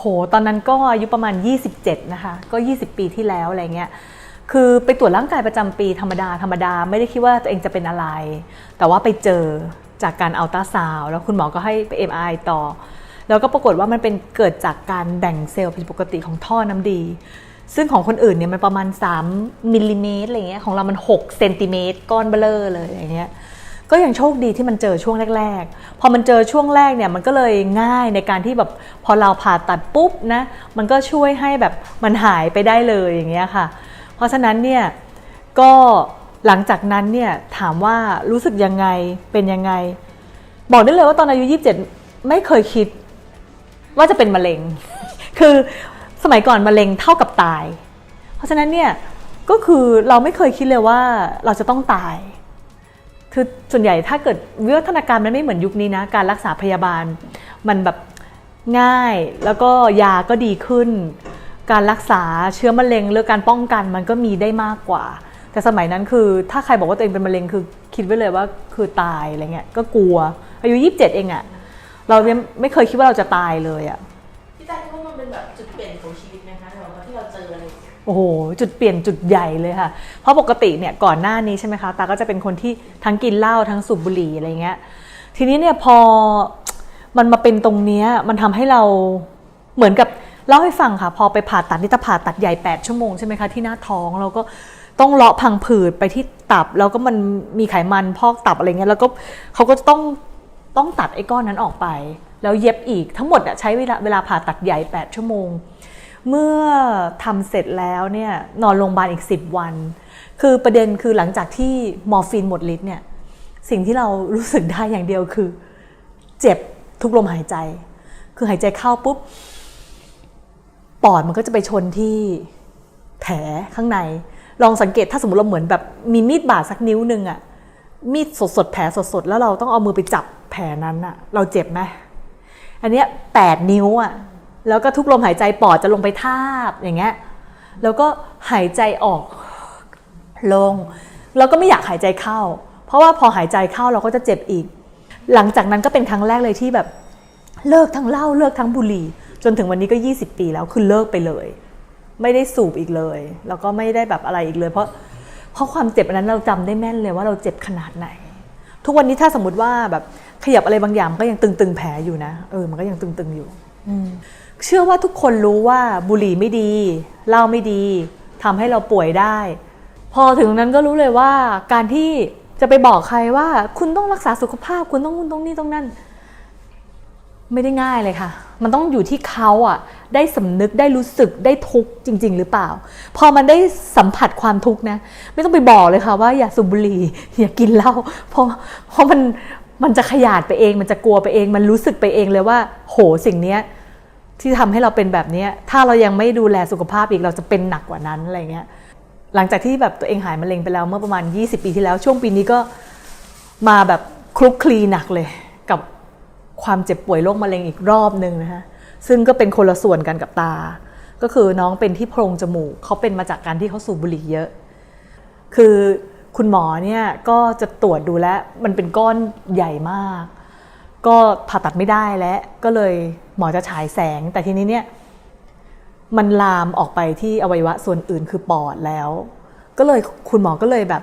โห ตอนนั้นก็อายุประมาณ 27 นะคะ ก็ 20 ปีที่แล้วอะไรเงี้ย คือไปตรวจร่างกายประจำปีธรรมดาธรรมดาไม่ได้คิดว่าตัวเองจะเป็นอะไร แต่ว่าไปเจอจากการอัลตราซาวแล้วคุณหมอก็ให้ไป MRI ต่อ แล้วก็ปรากฏว่ามันเป็นเกิดจากการแบ่งเซลล์ผิดปกติของท่อน้ำดี ซึ่งของคนอื่นเนี่ยมันประมาณ 3มิลลิเมตรอะไรเงี้ย ของเรามัน 6 เซนติเมตรก้อนเบลอเลยอะไรเงี้ย ก็ยังโชคดีที่มันเจอช่วงแรก ๆ พอมันเจอช่วงแรกเนี่ยมันก็เลยง่ายในการที่แบบพอเราผ่าตัดปุ๊บนะมันก็ช่วยให้แบบมันหายไปได้เลยอย่างเงี้ยค่ะ เพราะฉะนั้นเนี่ยก็หลังจากนั้นเนี่ยถามว่ารู้สึกยังไงเป็นยังไง บอกได้เลยว่าตอนอายุ 27 ไม่เคยคิด ว่าจะเป็นมะเร็ง คือสมัยก่อนมะเร็งเท่ากับตาย เพราะฉะนั้นเนี่ยก็คือเราไม่เคยคิดเลยว่าเราจะต้องตาย คือส่วนใหญ่ถ้าเกิดวิวัฒนาการมันไม่เหมือนยุคนี้นะ การรักษาพยาบาล มันแบบง่ายแล้วก็ยาก็ดีขึ้น การรักษาเชื้อมะเร็งหรือการป้องกันมันก็มีได้มากกว่า แต่สมัยนั้นคือถ้าใครบอกว่าตัวเองเป็นมะเร็งคือคิดไว้เลยว่าคือตายอะไรเงี้ยก็กลัว อายุ 27 เองอะเราไม่เคยคิดว่าเราจะตายเลยอะพี่ตาคิดว่ามันเป็นแบบ อ้โอ้โหจุดเปลี่ยนจุดใหญ่เลยค่ะ เพราะปกติเนี่ยก่อนหน้านี้ใช่ไหมคะตาก็จะเป็นคนที่ทั้งกินเหล้าทั้งสูบบุหรี่อะไรเงี้ยทีนี้เนี่ยพอมันมาเป็นตรงเนี้ยมันทำให้เราเหมือนกับเล่าให้ฟังค่ะ พอไปผ่าตัดนี่ตาผ่าตัดใหญ่ 8 ชั่วโมงใช่ไหมคะที่หน้าท้องเราก็ต้องเลาะพังผืดไปที่ตับ แล้วก็มันมีไขมันพอกตับอะไรเงี้ยแล้วก็เขาก็จะต้องต้องตัดไอ้ก้อนนั้นออกไป แล้วเย็บอีกทั้งหมดอะใช้เวลาเวลาผ่าตัดใหญ่ 8 ชั่วโมง เมื่อทำเสร็จแล้วเนี่ยนอนโรงพยาบาลอีก 10 วัน คือประเด็นคือหลังจากที่มอร์ฟีนหมดฤทธิ์เนี่ยสิ่งที่เรารู้สึกได้อย่างเดียวคือ เจ็บทุกลมหายใจ คือหายใจเข้าปุ๊บปอดมันก็จะไปชนที่แผลข้างใน ลองสังเกตถ้าสมมติเราเหมือนแบบมีมีดบาดสักนิ้วหนึ่งอะมีดสดๆแผลสดๆ แล้วเราต้องเอามือไปจับแผลนั้นอะเราเจ็บไหมอันเนี้ยแปดนิ้วอะ แล้วก็ทุกลมหายใจปอดจะลงไปทาบอย่างเงี้ยแล้วก็หายใจออกลง แล้วก็ไม่อยากหายใจเข้า เพราะว่าพอหายใจเข้าเราก็จะเจ็บอีก หลังจากนั้นก็เป็นครั้งแรกเลยที่แบบเลิกทั้งเหล้าเลิกทั้งบุหรี่ จนถึงวันนี้ก็ 20 ปีแล้วคือเลิกไปเลย ไม่ได้สูบอีกเลย แล้วก็ไม่ได้แบบอะไรอีกเลย เพราะเพราะความเจ็บอันนั้นเราจำได้แม่นเลยว่าเราเจ็บขนาดไหน ทุกวันนี้ถ้าสมมติว่าแบบขยับอะไรบางอย่างก็ยังตึงๆแผลอยู่นะเออมันก็ยังตึงๆอยู่ อื เชื่อว่าทุกคนรู้ว่าบุหรี่ไม่ดีเหล้าไม่ดีทำให้เราป่วยได้ พอถึงนั้นก็รู้เลยว่าการที่จะไปบอกใครว่า คุณต้องรักษาสุขภาพ คุณต้องนู่นต้องนี่ต้องนั่น ไม่ได้ง่ายเลยค่ะ มันต้องอยู่ที่เขาอะ ได้สำนึกได้รู้สึกได้ทุกข์จริง ๆ หรือเปล่า พอมันได้สัมผัสความทุกข์นะ ไม่ต้องไปบอกเลยค่ะ ว่าอย่าสูบบุหรี่อย่ากินเหล้าเพราะเพราะมันมันจะขยาดไปเอง มันจะกลัวไปเอง มันรู้สึกไปเองเลยว่า โหสิ่งเนี้ย ที่ทำให้เราเป็นแบบนี้ถ้าเรายังไม่ดูแลสุขภาพอีกเราจะเป็นหนักกว่านั้นอะไรเงี้ยหลังจากที่แบบตัวเองหายมะเร็งไปแล้วเมื่อประมาณ 20 ปีที่แล้ว ช่วงปีนี้ก็มาแบบคลุกคลีหนักเลย กับความเจ็บป่วยโรคมะเร็งอีกรอบหนึ่งนะคะซึ่งก็เป็นคนละส่วนกันกับตา ก็คือน้องเป็นที่โพรงจมูกเขาเป็นมาจากการที่เขาสูบบุหรี่เยอะ คือคุณหมอเนี่ยก็จะตรวจดูแลวมันเป็นก้อนใหญ่มาก ก็ผ่าตัดไม่ได้แล้วก็เลย หมอจะฉายแสง แต่ทีนี้เนี่ยมันลามออกไปที่อวัยวะส่วนอื่นคือปอดแล้ว ก็เลยคุณหมอก็เลยแบบ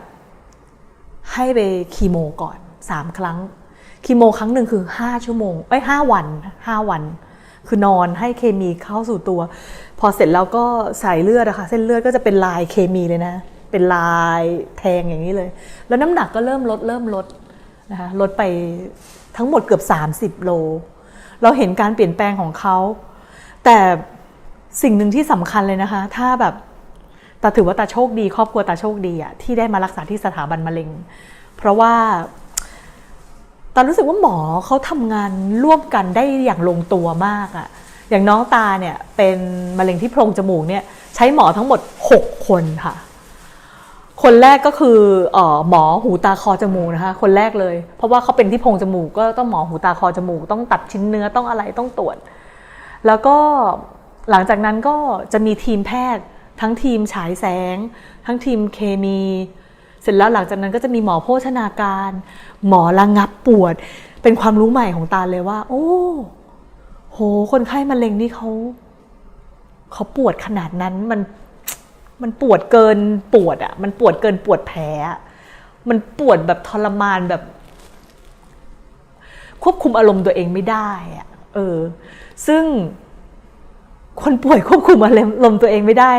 ให้ไปคีโมก่อนสามครั้งคีโมครั้งหนึ่งคือห้าชั่วโมงเอ้ยห้าวันห้าวัน คือนอนให้เคมีเข้าสู่ตัว พอเสร็จแล้วก็ใส่เลือดอะคะเส้นเลือดก็จะเป็นลายเคมีเลยนะ เป็นลายแทงอย่างนี้เลย แล้วน้ำหนักก็เริ่มลดเริ่มลดนะคะลดไปทั้งหมดเกือบ 30 โล เราเห็นการเปลี่ยนแปลงของเขา แต่สิ่งหนึ่งที่สำคัญเลยนะคะ ถ้าแบบตาถือว่าตาโชคดี ครอบครัวตาโชคดีอะที่ได้มารักษาที่สถาบันมะเร็ง เพราะว่าตารู้สึกว่าหมอเขาทำงานร่วมกันได้อย่างลงตัวมากอะอย่างน้องตาเนี่ยเป็นมะเร็งที่โพรงจมูกเนี่ยใช้หมอทั้งหมด 6 คนค่ะ คนแรกก็คือออหมอหูตาคอจมูกนะคะ คนแรกเลย เพราะว่าเขาเป็นที่โพรงจมูกก็ต้องหมอหูตาคอจมูก ต้องตัดชิ้นเนื้อต้องอะไรต้องตรวจ แล้วก็หลังจากนั้นก็จะมีทีมแพทย์ ทั้งทีมฉายแสง ทั้งทีมเคมี เสร็จแล้วหลังจากนั้นก็จะมีหมอโภชนาการ หมอระงับปวด เป็นความรู้ใหม่ของตาเลยว่า โอ้โห คนไข้มะเร็งนี่เขาเขาปวดขนาดนั้นมัน มันปวดเกินปวดอะมันปวดเกินปวดแผลมันปวดแบบทรมานแบบ ควบคุมอารมณ์ตัวเองไม่ได้อะเออ ซึ่งคนป่วยควบคุมอารมณ์ตัวเองไม่ได้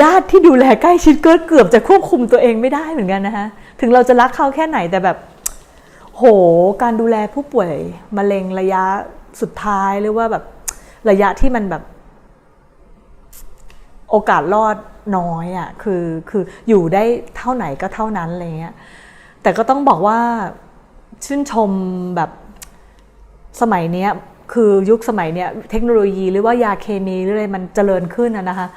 ญาติที่ดูแลใกล้ชิดก็เกือบจะควบคุมตัวเองไม่ได้เหมือนกันนะคะถึงเราจะรักเขาแค่ไหนแต่แบบ โห การดูแลผู้ป่วยมะเร็งระยะสุดท้ายหรือว่าแบบระยะที่มันแบบ โอกาสรอดน้อยอะ่ะคือคืออยู่ได้เท่าไหนก็เท่านั้นอะไรเงี้ยแต่ก็ต้องบอกว่าชื่นชมแบบสมัยเนี้ยคือยุคสมัยเนี้ยเทคโนโลยีหรือว่ายาเคมีหรืออะไรมันเจริญขึ้นอะนะคะ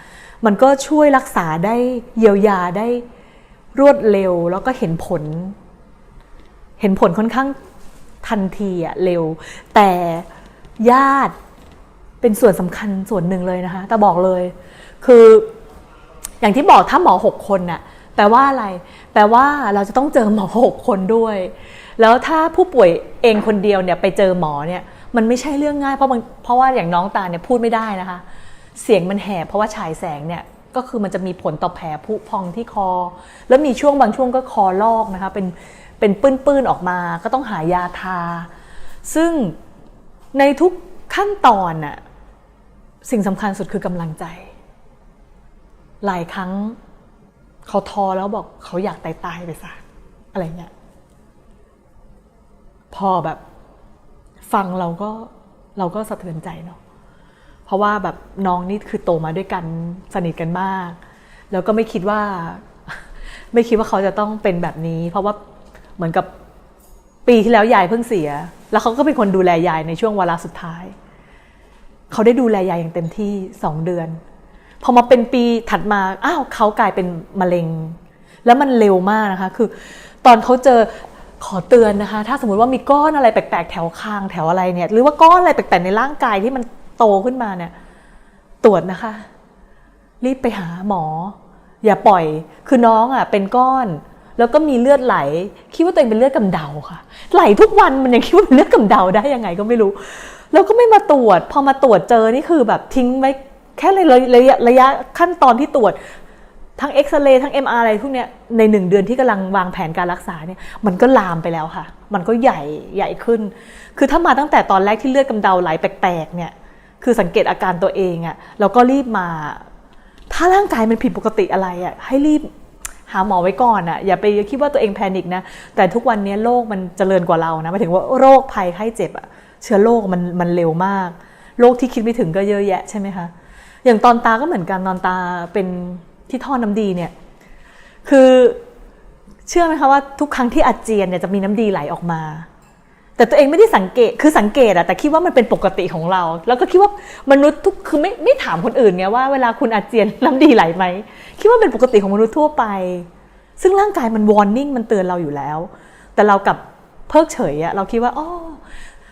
มันก็ช่วยรักษาได้เยียวยาได้รวดเร็วแล้วก็เห็นผล เห็นผลค่อนข้างทันทีอะเร็ว แต่ญาติเป็นส่วนสำคัญส่วนหนึ่งเลยนะคะแต่บอกเลย คืออย่างที่บอกถ้าหมอหกคนน่ะแปลว่าอะไร แปลว่าเราจะต้องเจอหมอหกคนด้วย แล้วถ้าผู้ป่วยเองคนเดียวเนี่ยไปเจอหมอเนี่ยมันไม่ใช่เรื่องง่ายเพราะมันเพราะว่าอย่างน้องตาเนี่ยพูดไม่ได้นะคะ เสียงมันแหบเพราะว่าฉายแสงเนี่ยก็คือมันจะมีผลต่อแผลผุพองที่คอ แล้วมีช่วงบางช่วงก็คอลอกนะคะเป็นเป็นปื้นๆออกมาก็ต้องหายาทา ซึ่งในทุกขั้นตอนน่ะสิ่งสำคัญสุดคือกำลังใจ หลายครั้งเขาท้อแล้วบอกเขาอยากตายตายๆไปซะอะไรเงี้ยพอแบบฟังเราก็เราก็สะเทือนใจเนาะเพราะว่าแบบน้องนี่คือโตมาด้วยกันสนิทกันมาก แล้วก็ไม่คิดว่า ไม่คิดว่าเขาจะต้องเป็นแบบนี้ เพราะว่าเหมือนกับปีที่แล้วยายเพิ่งเสีย แล้วเขาก็เป็นคนดูแลยายในช่วงเวลาสุดท้าย เขาได้ดูแลยายอย่างเต็มที่สองเดือน พอมาเป็นปีถัดมาอ้าวเขากลายเป็นมะเร็ง แล้วมันเร็วมากนะคะ คือ ตอนเขาเจอขอเตือนนะคะ ถ้าสมมติว่ามีก้อนอะไรแปลกๆแถวคางแถวอะไรเนี่ย หรือว่าก้อนอะไรแปลกๆในร่างกายที่มันโตขึ้นมาเนี่ย ตรวจนะคะ รีบไปหาหมอ อย่าปล่อย คือน้องอะเป็นก้อน แล้วก็มีเลือดไหล คิดว่าตัวเองเป็นเลือดกำเดาค่ะ ไหลทุกวันมันยังคิดว่าเป็นเลือดกำเดาได้ยังไงก็ไม่รู้ แล้วก็ไม่มาตรวจ พอมาตรวจเจอนี่คือแบบทิ้งไว้ แค่ระยะระยะขั้นตอนที่ตรวจทั้งเอ็กซเรย์ทั้ง MR อะไรพวกเนี้ยในหนึ่งเดือนที่กำลังวางแผนการรักษาเนี่ยมันก็ลามไปแล้วค่ะ มันก็ใหญ่ใหญ่ขึ้น คือถ้ามาตั้งแต่ตอนแรกที่เลือดกำเดาไหลแปลกๆเนี่ยคือสังเกตอาการตัวเองอะ่ะเราก็รีบมา ถ้าร่างกายมันผิดปกติอะไรอะ่ะให้รีบหาหมอไว้ก่อนอะ่ะอย่าไปคิดว่าตัวเองแพนิคนะแต่ทุกวันนี้โรคมันเจริญกว่าเรานะหมายถึงว่าโรคภัยไข้เจ็บอะ่ะเชื้อโรคมันมันเร็วมากโรคที่คิดไม่ถึงก็เยอะแยะใช่ไหมคะ อย่างตอนตาก็เหมือนกันตอนตาเป็นที่ท่อน้ำดีเนี่ย คือเชื่อไหมคะว่าทุกครั้งที่อาเจียนเนี่ยจะมีน้ำดีไหลออกมา แต่ตัวเองไม่ได้สังเกตคือสังเกตอะแต่คิดว่ามันเป็นปกติของเรา แล้วก็คิดว่ามนุษย์ทุกคือไม่ไม่ถามคนอื่นไงว่าเวลาคุณอาเจียนน้ำดีไหลไหมคิดว่าเป็นปกติของมนุษย์ทั่วไป ซึ่งร่างกายมันวอร์นิ่งมันเตือนเราอยู่แล้ว แต่เรากับเพิกเฉยอะเราคิดว่าอ๋อ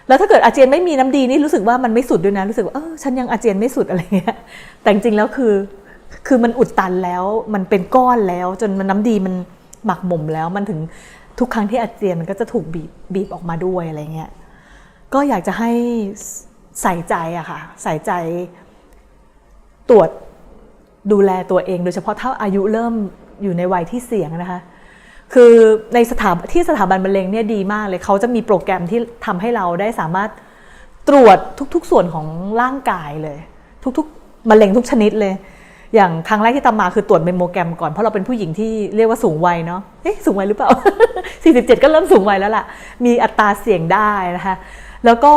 แล้วถ้าเกิดอาเจียนไม่มีน้ำดีนี่รู้สึกว่ามันไม่สุดด้วยนะรู้สึกว่าเออฉันยังอาเจียนไม่สุดอะไรเงี้ยแต่จริงแล้วคือคือมันอุดตันแล้วมันเป็นก้อนแล้ว จนมันน้ำดีมันหมักหมมแล้วมันถึงทุกครั้งที่อาเจียนมันก็จะถูกบีบบีบออกมาด้วยอะไรเงี้ยก็อยากจะให้ใส่ใจอะค่ะใส่ใจตรวจดูแลตัวเอง โดยเฉพาะถ้าอายุเริ่มอยู่ในวัยที่เสี่ยงนะคะ คือในสถาที่สถาบันมะเร็งเนี่ยดีมากเลยเขาจะมีโปรแกรมที่ทำให้เราได้สามารถตรวจทุก ๆ ส่วนของร่างกายเลย ทุกๆมะเร็งทุกชนิดเลย อย่างครั้งแรกที่ตามมาคือตรวจเมมโมแกรมก่อนเพราะเราเป็นผู้หญิงที่เรียกว่าสูงวัยเนาะเอ๊ะสูงวัยหรือเปล่า 47 ก็เริ่มสูงวัยแล้วล่ะ มีอัตราเสี่ยงได้นะคะแล้วก็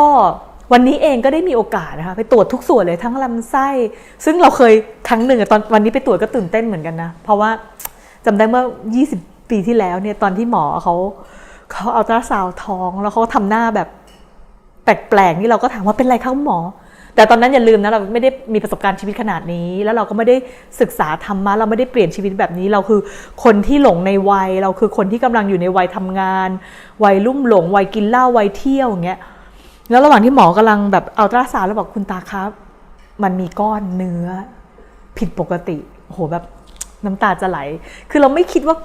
วันนี้เองก็ได้มีโอกาสนะคะไปตรวจทุกส่วนเลยทั้งลำไส้ ซึ่งเราเคยครั้งหนึ่งตอนวันนี้ไปตรวจก็ตื่นเต้นเหมือนกันนะ เพราะว่าจำได้เมื่อ 20 ปีที่แล้วเนี่ยตอนที่หมอเขาเขาเอาตราซาวท้องแล้วเขาทำหน้าแบบแปลกๆนี่เราก็ถามว่าเป็นไรคะคุณหมอ แต่ตอนนั้นอย่าลืมนะเราไม่ได้มีประสบการณ์ชีวิตขนาดนี้ แล้วเราก็ไม่ได้ศึกษาธรรมะเราไม่ได้เปลี่ยนชีวิตแบบนี้เราคือคนที่หลงในวัย เราคือคนที่กำลังอยู่ในวัยทำงาน วัยลุ่มหลง วัยกินเหล้าวัยเที่ยวอย่างเงี้ยแล้วระหว่างที่หมอกำลังแบบเอาตราซาวแล้วบอกคุณตาครับ มันมีก้อนเนื้อ ผิดปกติโอ้โหแบบน้ำตาจะไหล คือเราไม่คิดว่า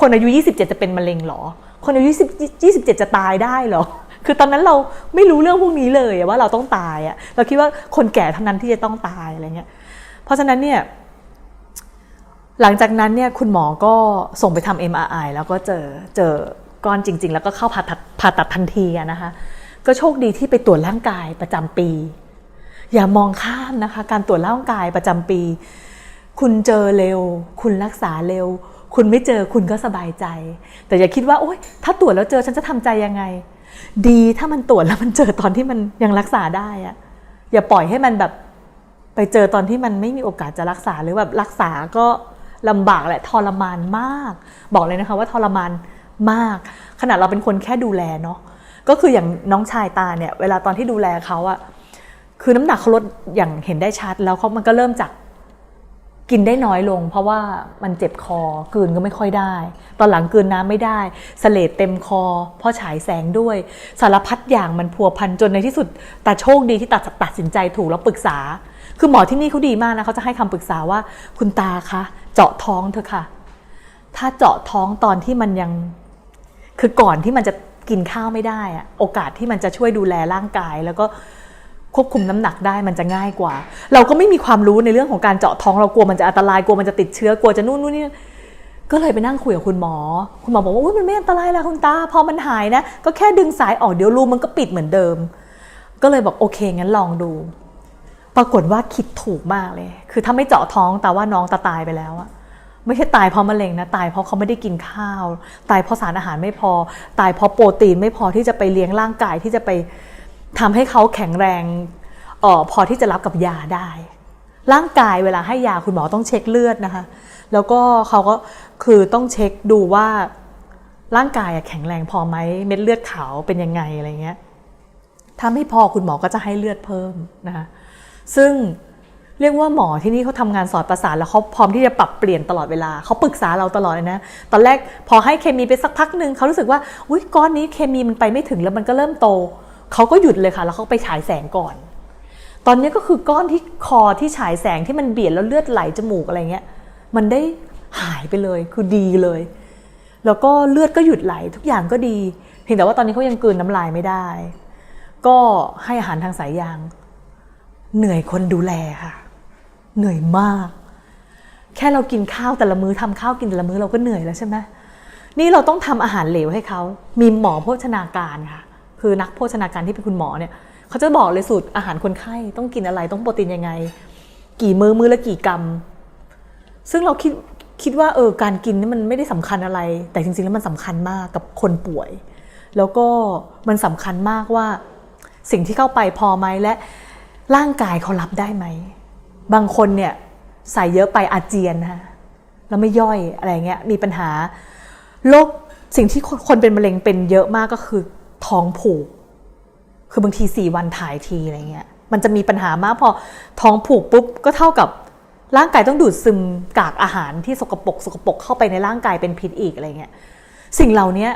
คนอายุ 27 จะเป็นมะเร็งหรอ คนอายุ10 27 จะตายได้เหรอ คือตอนนั้นเราไม่รู้เรื่องพวกนี้เลยว่าเราต้องตายอะเราคิดว่าคนแก่เท่านั้นที่จะต้องตายอะไรเงี้ย เพราะฉะนั้นเนี่ยหลังจากนั้นเนี่ยคุณหมอก็ส่งไปทำ MRI แล้วก็เจอเจอก้อนจริง ๆ แล้วก็เข้าผ่าตัดผ่าตัดทันทีนะคะ ก็โชคดีที่ไปตรวจร่างกายประจำปี อย่ามองข้ามนะคะ การตรวจร่างกายประจำปี คุณเจอเร็ว คุณรักษาเร็ว คุณไม่เจอคุณก็สบายใจ แต่อย่าคิดว่าโอ๊ยถ้าตรวจแล้วเจอฉันจะทำใจยังไง ดีถ้ามันตรวจแล้วมันเจอตอนที่มันยังรักษาได้อะอย่าปล่อยให้มันแบบไปเจอตอนที่มันไม่มีโอกาสจะรักษาหรือแบบรักษาก็ลำบากแหละทรมานมาก บอกเลยนะคะว่าทรมานมาก ขนาดเราเป็นคนแค่ดูแลเนาะก็คืออย่างน้องชายตาเนี่ย เวลาตอนที่ดูแลเขาอะคือน้ำหนักเขาลดอย่างเห็นได้ชัด แล้วเขามันก็เริ่มจาก กินได้น้อยลง เพราะว่ามันเจ็บคอกลืนก็ไม่ค่อยได้ ตอนหลังกลืนน้ำไม่ได้สเลดเต็มคอ เพราะฉายแสงด้วย สารพัดอย่างมันพัวพันจนในที่สุดตาโชคดีที่ตัดตัดสินใจถูกแล้วปรึกษา คือหมอที่นี่เขาดีมากนะเขาจะให้คำปรึกษาว่าคุณตาคะเจาะท้องเถอะค่ะ ถ้าเจาะท้องตอนที่มันยังคือก่อนที่มันจะกินข้าวไม่ได้อะโอกาสที่มันจะช่วยดูแลร่างกายแล้วก็ ควบคุมน้ำหนักได้มันจะง่ายกว่า เราก็ไม่มีความรู้ในเรื่องของการเจาะท้องเรากลัวมันจะอันตรายกลัวมันจะติดเชื้อกลัวจะนู่นนู่นนี่ก็เลยไปนั่งคุยกับคุณหมอ คุณหมอบอกว่าอุ๊ยมันไม่อันตรายแล้วคุณตาพอมันหายนะก็แค่ดึงสายออกเดี๋ยวรูมันก็ปิดเหมือนเดิม ก็เลยบอกโอเคงั้นลองดู ปรากฏว่าคิดถูกมากเลย คือถ้าไม่เจาะท้องแต่ว่าน้องตาตายไปแล้วอะไม่ใช่ตายเพราะมะเร็งนะ ตายเพราะเขาไม่ได้กินข้าว ตายเพราะสารอาหารไม่พอ ตายเพราะโปรตีนไม่พอที่จะไปเลี้ยงร่างกายที่จะไป ทำให้เขาแข็งแรงออพอที่จะรับกับยาได้ ร่างกายเวลาให้ยาคุณหมอต้องเช็คเลือดนะคะ แล้วก็เขาก็คือต้องเช็คดูว่าร่างกายแข็งแรงพอไหมเม็ดเลือดขาวเป็นยังไงอะไรเงี้ยถ้าไม่พอคุณหมอก็จะให้เลือดเพิ่มนะคะซึ่งเรียกว่าหมอที่นี่เขาทำงานสอดประสานแล้วเขาพร้อมที่จะปรับเปลี่ยนตลอดเวลาเขาปรึกษาเราตลอดเลยนะ ตอนแรกพอให้เคมีไปสักพักหนึ่งเขารู้สึกว่าอุ้ยก้อนนี้เคมีมันไปไม่ถึงแล้วมันก็เริ่มโต เขาก็หยุดเลยค่ะ แล้วเขาไปฉายแสงก่อน ตอนนี้ก็คือก้อนที่คอที่ฉายแสงที่มันเบียดแล้วเลือดไหลจมูกอะไรเงี้ย มันได้หายไปเลยคือดีเลย แล้วก็เลือดก็หยุดไหลทุกอย่างก็ดี เพียงแต่ว่าตอนนี้เขายังกลืนน้ำลายไม่ได้ ก็ให้อาหารทางสายยาง เหนื่อยคนดูแลค่ะ เหนื่อยมาก แค่เรากินข้าวแต่ละมื้อทำข้าวกินแต่ละมื้อเราก็เหนื่อยแล้วใช่ไหมนี่เราต้องทำอาหารเหลวให้เขามีหมอโภชนาการค่ะ คือนักโภชนาการที่เป็นคุณหมอเนี่ยเขาจะบอกเลยสูตรอาหารคนไข้ต้องกินอะไรต้องโปรตีนยังไง กี่มือมือละกี่กรัม ซึ่งเราคิดคิดว่าเออการกินนี่มันไม่ได้สำคัญอะไร แต่จริงๆแล้วมันสำคัญมากกับคนป่วย แล้วก็มันสำคัญมากว่า สิ่งที่เข้าไปพอไหมและร่างกายเขารับได้ไหม บางคนเนี่ยใส่เยอะไปอาเจียนนะแล้วไม่ย่อยอะไรเงี้ยมีปัญหาโรคสิ่งที่คนเป็นมะเร็งเป็นเยอะมากก็คือ ท้องผูก คือบางทีสี่วันถ่ายทีอะไรเงี้ย มันจะมีปัญหามากพอท้องผูกปุ๊บก็เท่ากับร่างกายต้องดูดซึมกากอาหารที่สกปรกสกปรกเข้าไปในร่างกายเป็นพิษอีกอะไรเงี้ย สิ่งเหล่านี้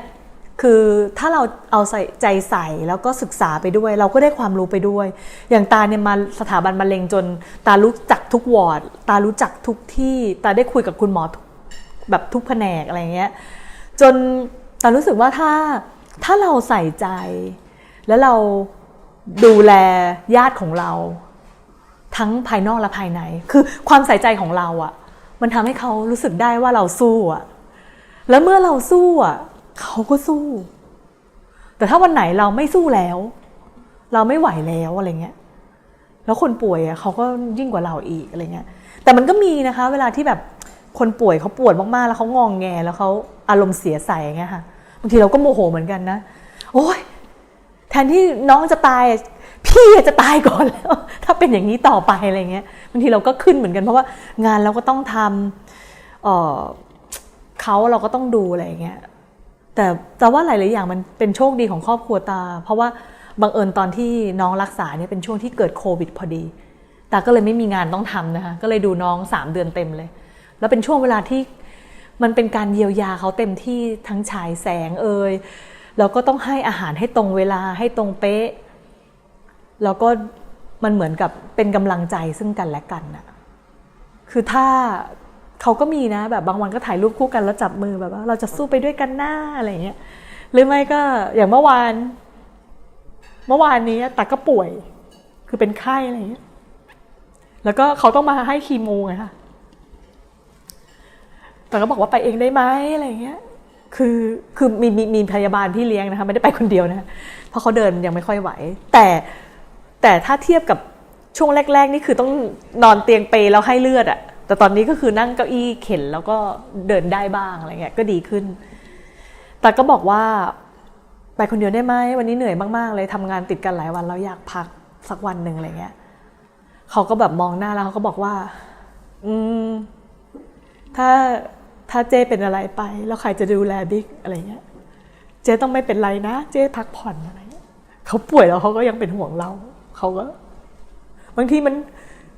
คือถ้าเราเอาใส่ใจใส่แล้วก็ศึกษาไปด้วย เราก็ได้ความรู้ไปด้วย อย่างตาเนี่ยมาสถาบันมะเร็งจน ตารู้จักทุกวอร์ด ตารู้จักทุกที่ตาได้คุยกับคุณหมอแบบทุกแผนกอะไรเงี้ยจนตารู้สึกว่าถ้า ถ้าเราใส่ใจ แล้วเราดูแลญาติของเรา ทั้งภายนอกและภายใน คือความใส่ใจของเราอะ่ะ มันทำให้เขารู้สึกได้ว่าเราสู้อะ่ะ แล้วเมื่อเราสู้อะเขาก็สู้ แต่ถ้าวันไหนเราไม่สู้แล้ว เราไม่ไหวแล้วอะไรเงี้ย แล้วคนป่วยอะเขาก็ยิ่งกว่าเราอีกอะไรเงี้ย แต่มันก็มีนะคะ เวลาที่แบบคนป่วยเขาปวดมากๆ แล้วเขางองแงแล้วเขาอารมณ์เสียใส่เงี้ยค่ะางทีเราก็โมโหเหมือนกันนะ โอ้ยแทนที่น้องจะตาย พี่จะตายก่อนแล้ว ถ้าเป็นอย่างนี้ต่อไปอะไรเงี้ยบางทีเราก็ขึ้นเหมือนกันเพราะว่างานเราก็ต้องทำเออเขาเราก็ต้องดูอะไรเงี้ยแต่แต่ว่าหลายๆอย่างมันเป็นโชคดีของครอบครัวตา เพราะว่าบังเอิญตอนที่น้องรักษาเนี่ยเป็นช่วงที่เกิดโควิดพอดีตาก็เลยไม่มีงานต้องทำนะคะก็เลยดูน้องสามเดือนเต็มเลย แล้วเป็นช่วงเวลาที่ มันเป็นการเยียวยาเขาเต็มที่ทั้งฉายแสงเอ่ยแล้วก็ต้องให้อาหารให้ตรงเวลาให้ตรงเป๊ะ แล้วก็มันเหมือนกับเป็นกำลังใจซึ่งกันและกันน่ะคือถ้าเขาก็มีนะ แบบบางวันก็ถ่ายรูปคู่กันแล้วจับมือแบบว่า เราจะสู้ไปด้วยกันหน้าอะไรเงี้ยหรือไม่ก็อย่างเมื่อวาน เมื่อวานนี้ตาก็ป่วย คือเป็นไข้อะไรเงี้ยแล้วก็เขาต้องมาให้คีโมไงคะ แต่ก็บอกว่าไปเองได้ไหมอะไรเงี้ย คือคือมีมีมีพยาบาลพี่เลี้ยงนะคะไม่ได้ไปคนเดียวนะเพราะเขาเดินยังไม่ค่อยไหว แต่แต่ถ้าเทียบกับช่วงแรก ๆ นี่คือต้องนอนเตียงเปแล้วให้เลือดอะแต่ตอนนี้ก็คือนั่งเก้าอี้เข็นแล้วก็เดินได้บ้างอะไรเงี้ยก็ดีขึ้น แต่ก็บอกว่าไปคนเดียวได้ไหมวันนี้เหนื่อยมากๆ เลยทำงานติดกันหลายวันแล้วอยากพักสักวันหนึ่งอะไรเงี้ยเขาก็แบบมองหน้าแล้วเขาก็บอกว่า อืม ถ้า ถ้าเจเป็นอะไรไป แล้วใครจะดูแลบิ๊กอะไรเงี้ย เจต้องไม่เป็นไรนะ เจพักผ่อนอะไรเงี้ยเขาป่วยแล้วเขาก็ยังเป็นห่วงเราเขาก็บางทีมัน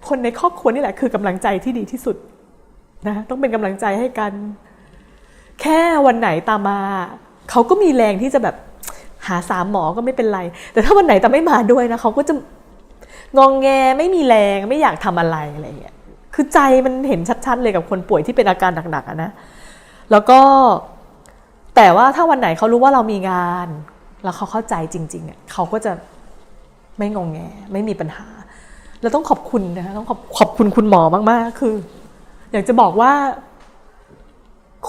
คนในครอบครัวนี่แหละ คือกำลังใจที่ดีที่สุดนะต้องเป็นกำลังใจให้กัน แค่วันไหนตามมาเขาก็มีแรงที่จะแบบหาสามหมอก็ไม่เป็นไร แต่ถ้าวันไหนตาไม่มาด้วยนะเขาก็จะงองแงไม่มีแรงไม่อยากทำอะไรอะไรอย่างเงี้ย คือใจมันเห็นชัดๆเลยกับคนป่วยที่เป็นอาการหนักๆนะ แล้วก็แต่ว่าถ้าวันไหนเขารู้ว่าเรามีงาน แล้วเขาเข้าใจจริงๆเนี่ยเขาก็จะไม่งงแงไม่มีปัญหาแล้วต้องขอบคุณนะคะต้องขอบขอบคุณคุณหมอมากๆ คือ อยากจะบอกว่า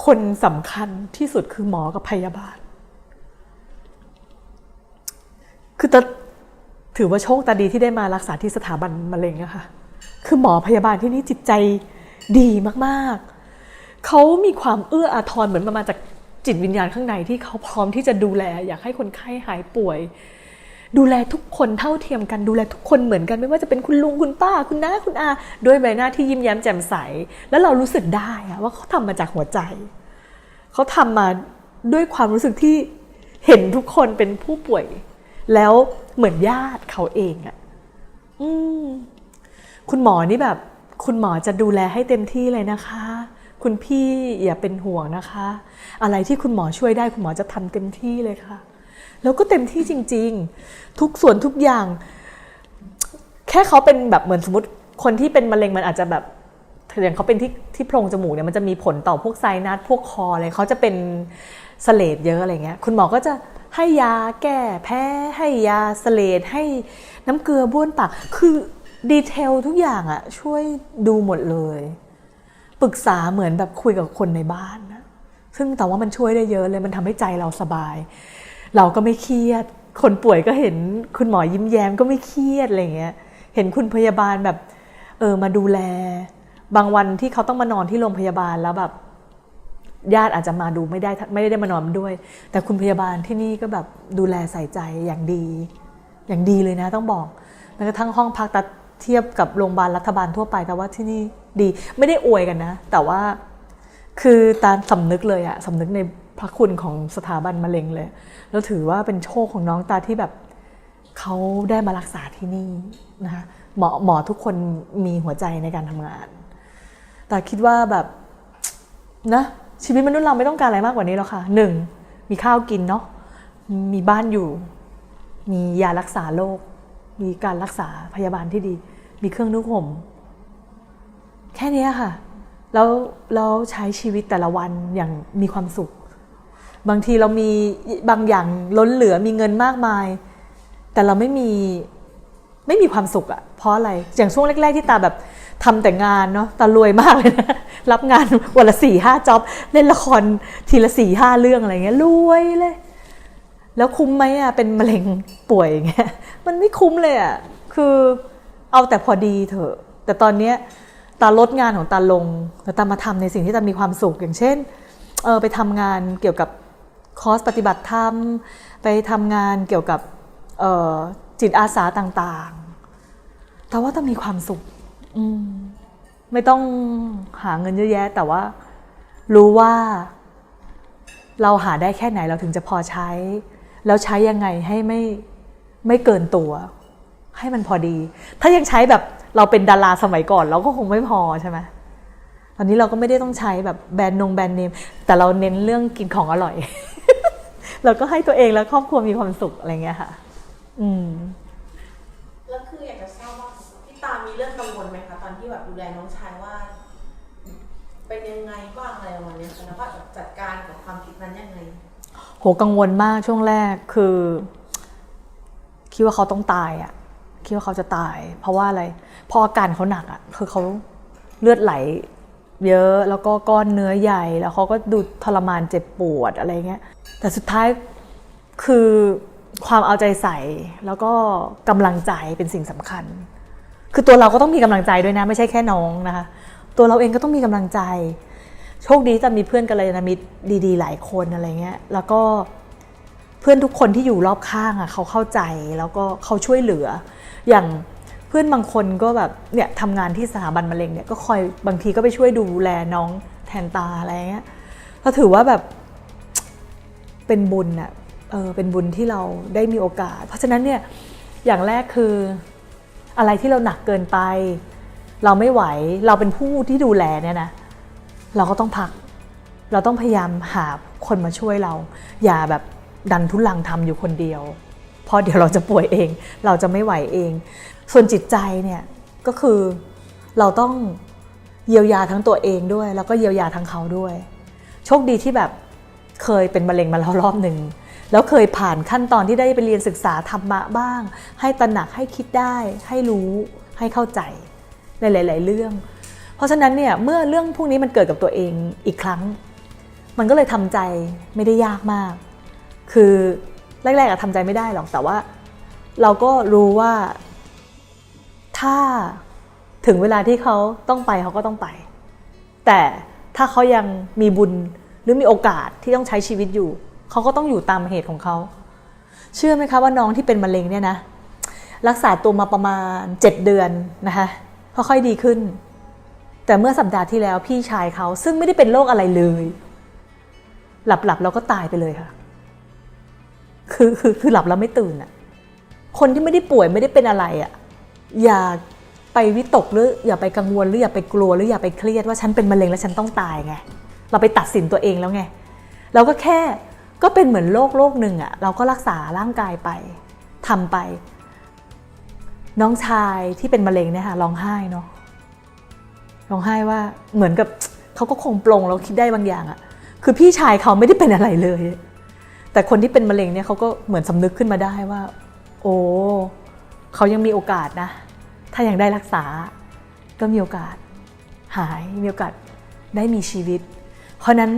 คนสำคัญที่สุดคือหมอกับพยาบาล คือตาถือว่าโชคตาดีที่ได้มารักษาที่สถาบันมะเร็งอะคะ คือหมอพยาบาลที่นี่จิตใจดีมากๆ เขามีความเอื้ออาทรเหมือนมันมาจากจิตวิญญาณข้างในที่เขาพร้อมที่จะดูแล อยากให้คนไข้หายป่วย ดูแลทุกคนเท่าเทียมกันดูแลทุกคนเหมือนกัน ไม่ว่าจะเป็นคุณลุงคุณป้าคุณน้าคุณอา ด้วยใบหน้าที่ยิ้มแย้มแจ่มใส แล้วเรารู้สึกได้อะว่าเขาทำมาจากหัวใจ เขาทำมาด้วยความรู้สึกที่เห็นทุกคนเป็นผู้ป่วย แล้วเหมือนญาติเขาเองอะ อืม คุณหมอนี่แบบ คุณหมอจะดูแลให้เต็มที่เลยนะคะ คุณพี่อย่าเป็นห่วงนะคะ อะไรที่คุณหมอช่วยได้คุณหมอจะทำเต็มที่เลยค่ะ แล้วก็เต็มที่จริง ๆ ทุกส่วนทุกอย่าง แค่เขาเป็นแบบเหมือนสมมติคนที่เป็นมะเร็งมันอาจจะแบบอย่างเขาเป็นที่ที่โพรงจมูกเนี่ยมันจะมีผลต่อพวกไซนัสพวกคออะไรเขาจะเป็นเสเลดเยอะอะไรเงี้ย คุณหมอก็จะให้ยาแก้แพ้ให้ยาเสเลดให้น้ำเกลือบ้วนปากคือ ดีเทลทุกอย่างอะช่วยดูหมดเลย ปรึกษาเหมือนแบบคุยกับคนในบ้านนะซึ่งแต่ว่ามันช่วยได้เยอะเลยมันทำให้ใจเราสบาย เราก็ไม่เครียด คนป่วยก็เห็นคุณหมอยิ้มแย้มก็ไม่เครียดอะไรเงี้ยเห็นคุณพยาบาลแบบเออมาดูแล บางวันที่เขาต้องมานอนที่โรงพยาบาลแล้วแบบญาติอาจจะมาดูไม่ได้ไม่ได้มานอนด้วย แต่คุณพยาบาลที่นี่ก็แบบดูแลใส่ใจอย่างดี อย่างดีเลยนะต้องบอกแม้กระทั่งห้องพักตัด เทียบกับโรงพยาบาลรัฐบาลทั่วไปแต่ว่าที่นี่ดีไม่ได้อวยกันนะ แต่ว่าคือตามสำนึกเลยอะสำนึกในพระคุณของสถาบันมะเร็งเลย แล้วถือว่าเป็นโชคของน้องตาที่แบบเขาได้มารักษาที่นี่นะคะหมอหมอทุกคนมีหัวใจในการทำงาน แต่คิดว่าแบบนะชีวิตมนุษย์เราไม่ต้องการอะไรมากกว่านี้แล้วค่ะหนึ่งมีข้าวกินเนาะมีบ้านอยู่ มียารักษาโรค มีการรักษาพยาบาลที่ดี มีเครื่องนุ่งห่ม แค่นี้ค่ะ แล้วแล้วใช้ชีวิตแต่ละวันอย่างมีความสุข บางทีเรามีบางอย่างล้นเหลือมีเงินมากมาย แต่เราไม่มีไม่มีความสุขอะเพราะอะไร อย่างช่วงแรก ๆ ที่ตาแบบทำแต่งานเนาะตารวยมากเลยนะ รับงานวันละสี่ห้าจ็อบ เล่นละครทีละสี่ห้าเรื่องอะไรเงี้ยรวยเลย แล้วคุ้มไหมอะเป็นมะเร็งป่วยอย่างเงี้ยมันไม่คุ้มเลยอะคือเอาแต่พอดีเถอะ แต่ตอนเนี้ยตาลดงานของตาลงแต่ตามาทำในสิ่งที่ตามีความสุขอย่างเช่นเออไปทำงานเกี่ยวกับคอร์สปฏิบัติธรรม ไปทำงานเกี่ยวกับเออจิตอาสาต่างๆ แต่ว่าต้องมีความสุขอืมไม่ต้องหาเงินเยอะแยะ แต่ว่ารู้ว่าเราหาได้แค่ไหนเราถึงจะพอใช้ แล้วใช้ยังไงให้ไม่ไม่เกินตัว ให้มันพอดี ถ้ายังใช้แบบเราเป็นดาราสมัยก่อน เราก็คงไม่พอใช่ไหมตอนนี้เราก็ไม่ได้ต้องใช้แบบแบรนด์นงแบรนด์เนม แต่เราเน้นเรื่องกินของอร่อย เราก็ให้ตัวเองและครอบครัวมีความสุขอะไรเงี้ยค่ะ อืมแล้วคืออยากจะทราบว่าพี่ตามีเรื่องกังวลไหมคะตอนที่แบบดูแลน้องชายว่า เป็นยังไงบ้างอะไรประมาณเนี้ยค่ะแล้วก็จัดการกับความคิดนั้นยังไง โหกังวลมากช่วงแรกคือ คิดว่าเขาต้องตายอะ่ะ คิดว่าเขาจะตาย เพราะว่าอะไรเพราะอาการเขาหนักอะ่ะ คือเขาเลือดไหล เยอะแล้วก็ก้อนเนื้อใหญ่ แล้วเขาก็ดูทรมานเจ็บปวดอะไรเงี้ย แต่สุดท้ายคือความเอาใจใส่ แล้วก็กำลังใจเป็นสิ่งสำคัญ คือตัวเราก็ต้องมีกำลังใจด้วยนะ ไม่ใช่แค่น้องนะคะ ตัวเราเองก็ต้องมีกำลังใจ โชคดีจะมีเพื่อนกัลยาณมิตรดีๆ หลายคนอะไรเงี้ย แล้วก็เพื่อนทุกคนที่อยู่รอบข้างอะเขาเข้าใจแล้วก็เขาช่วยเหลือ อย่างเพื่อนบางคนก็แบบเนี่ยทำงานที่สถาบันมะเร็งเนี่ยก็คอยบางทีก็ไปช่วยดูแลน้องแทนตาอะไรเงี้ยเราถือว่าแบบเป็นบุญอะเออเป็นบุญที่เราได้มีโอกาส เพราะฉะนั้นเนี่ยอย่างแรกคืออะไรที่เราหนักเกินไป เราไม่ไหวเราเป็นผู้ที่ดูแลเนี่ยนะ เราก็ต้องพัก เราต้องพยายามหาคนมาช่วยเรา อย่าแบบดันทุลังทำอยู่คนเดียว เพราะเดี๋ยวเราจะป่วยเอง เราจะไม่ไหวเอง ส่วนจิตใจเนี่ยก็คือเราต้องเยียวยาทั้งตัวเองด้วย แล้วก็เยียวยาทั้งเขาด้วย โชคดีที่แบบเคยเป็นมะเร็งมาแล้วรอบหนึ่งแล้วเคยผ่านขั้นตอนที่ได้ไปเรียนศึกษาธรรมะบ้าง ให้ตระหนักให้คิดได้ ให้รู้ให้เข้าใจในหลาย ๆ เรื่อง เพราะฉะนั้นเนี่ยเมื่อเรื่องพวกนี้มันเกิดกับตัวเองอีกครั้ง มันก็เลยทำใจไม่ได้ยากมาก คือแรกๆอะทำใจไม่ได้หรอกแต่ว่า เราก็รู้ว่าถ้าถึงเวลาที่เขาต้องไปเขาก็ต้องไป แต่ถ้าเขายังมีบุญหรือมีโอกาสที่ต้องใช้ชีวิตอยู่ เขาก็ต้องอยู่ตามเหตุของเขา เชื่อไหมคะว่าน้องที่เป็นมะเร็งเนี่ยนะ รักษาตัวมาประมาณ 7 เดือนนะคะค่อยๆดีขึ้น แต่เมื่อสัปดาห์ที่แล้วพี่ชายเขาซึ่งไม่ได้เป็นโรคอะไรเลย หลับๆแล้วก็ตายไปเลยค่ะ คือคือคือหลับแล้วไม่ตื่นอะคนที่ไม่ได้ป่วยไม่ได้เป็นอะไรอะอย่าไปวิตกหรืออย่าไปกังวลหรืออย่าไปกลัวหรืออย่าไปเครียดว่าฉันเป็นมะเร็งแล้วฉันต้องตายไงเราไปตัดสินตัวเองแล้วไงเราก็แค่ก็เป็นเหมือนโรคโรคหนึ่งอะเราก็รักษาร่างกายไปทำไป น้องชายที่เป็นมะเร็งเนี่ยค่ะร้องไห้เนาะ ร้องไห้ว่าเหมือนกับเขาก็คงปลงแล้วคิดได้บางอย่างอะคือพี่ชายเขาไม่ได้เป็นอะไรเลย แต่คนที่เป็นมะเร็งเนี่ยเขาก็เหมือนสำนึกขึ้นมาได้ว่า โอ้เขายังมีโอกาสนะ ถ้ายังได้รักษา ก็มีโอกาสหายมีโอกาสได้มีชีวิต เพราะนั้น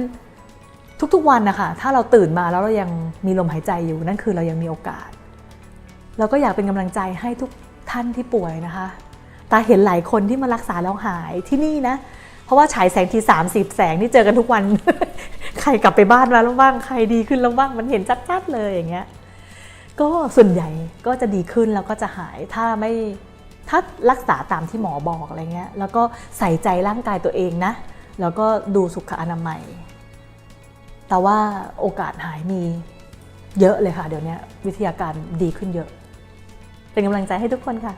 ทุกๆวันนะคะถ้าเราตื่นมาแล้วเรายังมีลมหายใจอยู่นั่นคือเรายังมีโอกาส เราก็อยากเป็นกำลังใจให้ทุกท่านที่ป่วยนะคะ ตาเห็นหลายคนที่มารักษาแล้วหายที่นี่นะ เพราะว่าฉายแสงที30แสงนี่เจอกันทุกวัน ใครกลับไปบ้านมาแล้วบ้างใครดีขึ้นแล้วบ้างมันเห็นชัดๆเลยอย่างเงี้ยก็ส่วนใหญ่ก็จะดีขึ้นแล้วก็จะหายถ้าไม่ถ้ารักษาตามที่หมอบอกอะไรเงี้ย แล้วก็ใส่ใจร่างกายตัวเองนะ แล้วก็ดูสุขอนามัย แต่ว่าโอกาสหายมีเยอะเลยค่ะ เดี๋ยวนี้วิทยาการดีขึ้นเยอะ เป็นกำลังใจให้ทุกคนค่ะ